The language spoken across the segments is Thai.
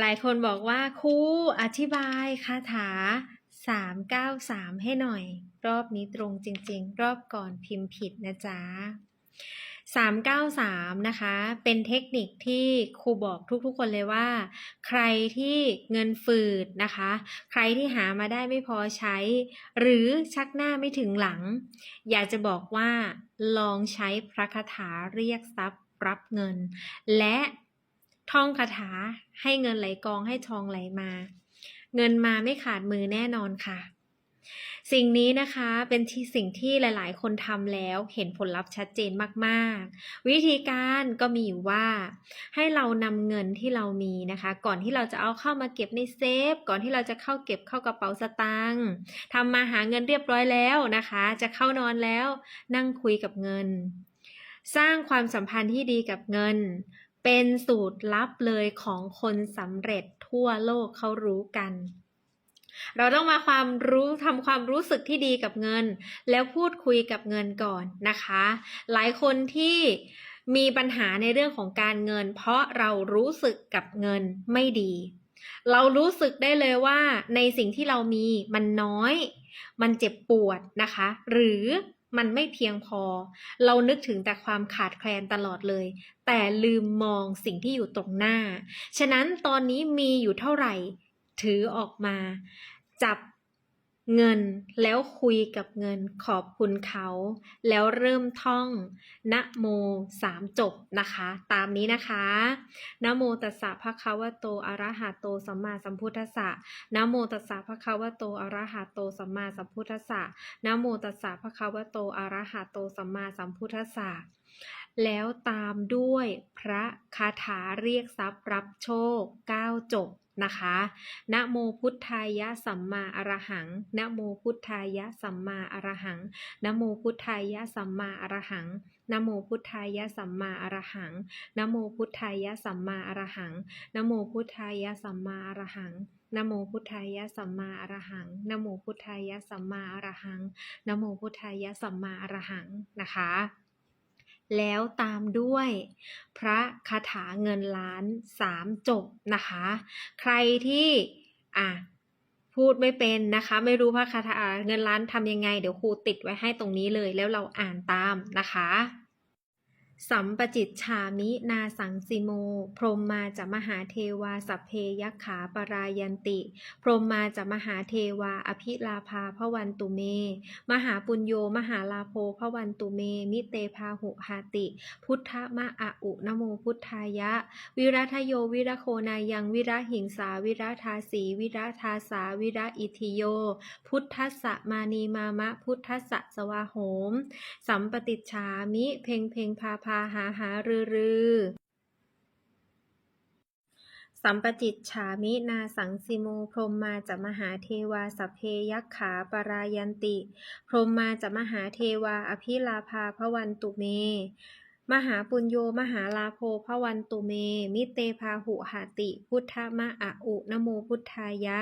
หลายคนบอกว่าครูอธิบายคาถา 393 ให้หน่อย รอบนี้ตรงจริง ๆ รอบก่อนพิมพ์ผิดนะจ๊ะ 393 นะคะ เป็นเทคนิคที่ครูบอกทุกๆคนเลยว่า ใครที่เงินฝืดนะคะ ใครที่หามาได้ไม่พอใช้ หรือชักหน้าไม่ถึงหลัง อยากจะบอกว่าลองใช้พระคาถาเรียกทรัพย์รับเงิน และ ท่องคาถาให้เงินไหลกองให้ทองไหลมา เงินมาไม่ขาดมือแน่นอนค่ะ สิ่งนี้นะคะเป็นที่สิ่งที่หลาย ๆ คนทำแล้วเห็นผลลัพธ์ชัดเจนมาก ๆ วิธีการก็มีอยู่ว่า ให้เรานำเงินที่เรามีนะคะ ก่อนที่เราจะเอาเข้ามาเก็บในเซฟ ก่อนที่เราจะเข้าเก็บเข้ากระเป๋าสตางค์ทำมาหาเงินเรียบร้อยแล้วนะคะ จะเข้านอนแล้วนั่งคุยกับเงินสร้างความสัมพันธ์ที่ดีกับเงิน เป็นสูตรลับเลยของคนสำเร็จทั่วโลกเขารู้กัน เราต้องมาความรู้ทำความรู้สึกที่ดีกับเงิน แล้วพูดคุยกับเงินก่อนนะคะ หลายคนที่มีปัญหาในเรื่องของการเงิน เพราะเรารู้สึกกับเงินไม่ดี เรารู้สึกได้เลยว่าในสิ่งที่เรามีมันน้อย มันเจ็บปวดนะคะ หรือ มันไม่เพียงพอ เรานึกถึงแต่ความขาดแคลนตลอดเลย แต่ลืมมองสิ่งที่อยู่ตรงหน้า ฉะนั้นตอนนี้มีอยู่เท่าไหร่ ถือออกมา จับ เงินแล้วคุยกับเงินขอบคุณเขา แล้วเริ่มท่องนะโมสามจบนะคะ ตามนี้นะคะนะโมตัสสะภะคะวะโตอะระหะโตสัมมาสัมพุทธัสสะนะโมตัสสะภะคะวะโตอะระหะโตสัมมาสัมพุทธัสสะนะโมตัสสะภะคะวะโตอะระหะโตสัมมาสัมพุทธัสสะแล้วตามด้วยพระคาถาเรียกทรัพย์รับโชค 9 จบ นะคะนะโมพุทธายะสัมมาอรหังนะโมพุทธายะสัมมาอรหังนะโมพุทธายะสัมมาอรหังนะโมพุทธายะสัมมาอรหังนะโมพุทธายะสัมมาอรหังนะโมพุทธายะสัมมาอรหังนะโมพุทธายะสัมมาอรหังนะโมพุทธายะสัมมาอรหังนโมพุทธายะสัมมาอรหังนะคะ แล้วตามด้วย พระคาถาเงินล้านสามจบนะคะ ใครที่อะพูดไม่เป็นนะคะ ไม่รู้พระคาถาเงินล้านทำยังไง เดี๋ยวครูติดไว้ให้ตรงนี้เลยแล้วเราอ่านตามนะคะ สัมปจิตฉามินาสังสิโม พรมมาจะมหาเทวาสัพเพยักขาปรายันติ พรมมาจะมหาเทวาอภิลาภาพวันตุเม มหาปุญโยมหาลาโภพวันตุเม มิเตพาหุหาติ พุทธมะอะอุนโมพุทธายะ วิรัทโยวิรโคนายังวิระหิงสาวิระทาสีวิระทาสาวิระอิทิโย พุทธสะมานีมามะพุทธสะสวาโหม สัมปติจฉามิ เพ่งเพ่งพาพาหาหารือรือสัมปจิตฉามินาสังสิโมพรหมมาจะมหาเทวาสเพยักขาปรายันติ พรหมมาจะมหาเทวาอภิลาภาพวันตุเม มหาปุญโยมหาลาโภพวันตุเม มิเตพาหุหาติ พุทธมะอะอุนโมพุทธายะ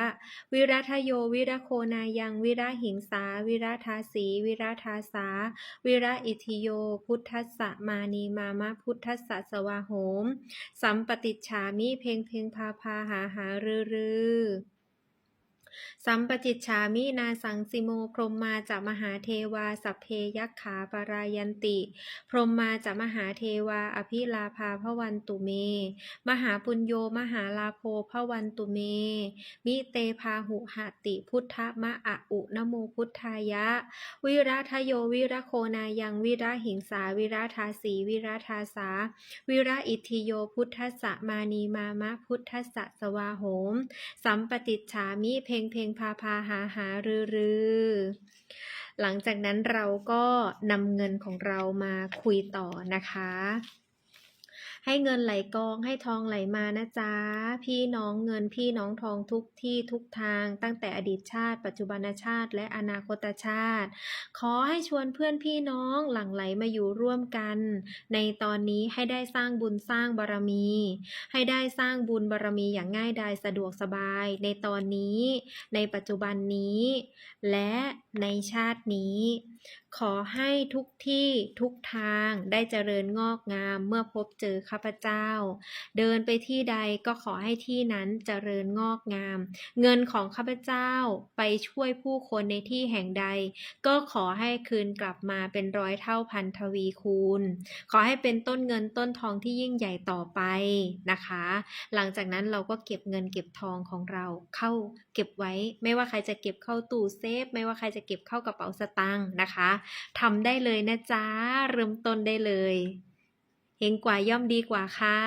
วิรัทโยวิรโคนายังวิระหิงสา วิระทาสีวิระทาสา วิระอิทิโย พุทธสะมานีมามะพุทธสะสวาโหม สัมปติฉามิเพงเพงพาพาหาหารือรือ สัมปจิตฉามินาสังสิโมพรมมาจะมหาเทวาสัพเพยักขาปรายันติ พรมมาจะมหาเทวาอภิลาภาพวันตุเม มหาปุญโยมหาลาโภพวันตุเม มิเตพาหุหติพุทธมะอะอุนโมพุทธายะ วิรัทโยวิระโคนายังวิระหิงสาวิระทาสีวิระทาสา วิระอิทิโยพุทธสะมานีมามะพุทธสะสวาโหม สัมปติจฉามิเพ่งเพลงพาพาหาหารือรือหลังจากนั้นเราก็นำเงินของเรามาคุยต่อนะคะ ให้เงินไหลกองให้ทองไหลมานะจ๊ะ พี่น้องเงินพี่น้องทองทุกที่ทุกทาง ตั้งแต่อดีตชาติ ปัจจุบันชาติ และอนาคตชาติ ขอให้ชวนเพื่อนพี่น้องหลั่งไหลมาอยู่ร่วมกัน ในตอนนี้ให้ได้สร้างบุญสร้างบารมี ให้ได้สร้างบุญบารมีอย่างง่ายดายสะดวกสบาย ในตอนนี้ ในปัจจุบันนี้ และในชาตินี้ ขอให้ทุกที่ทุกทางได้เจริญงอกงามเมื่อพบเจอข้าพเจ้า เดินไปที่ใดก็ขอให้ที่นั้นเจริญงอกงาม เงินของข้าพเจ้าไปช่วยผู้คนในที่แห่งใด ก็ขอให้คืนกลับมาเป็นร้อยเท่าพันทวีคูณ ขอให้เป็นต้นเงินต้นทองที่ยิ่งใหญ่ต่อไปนะคะ หลังจากนั้นเราก็เก็บเงินเก็บทองของเราเข้าเก็บไว้ ไม่ว่าใครจะเก็บเข้าตู้เซฟ ไม่ว่าใครจะเก็บเข้ากระเป๋าสตางค์นะคะทำได้เลยนะจ๊ะ เริ่มต้นได้เลยเฮงกว่าย่อมดีกว่าค่ะ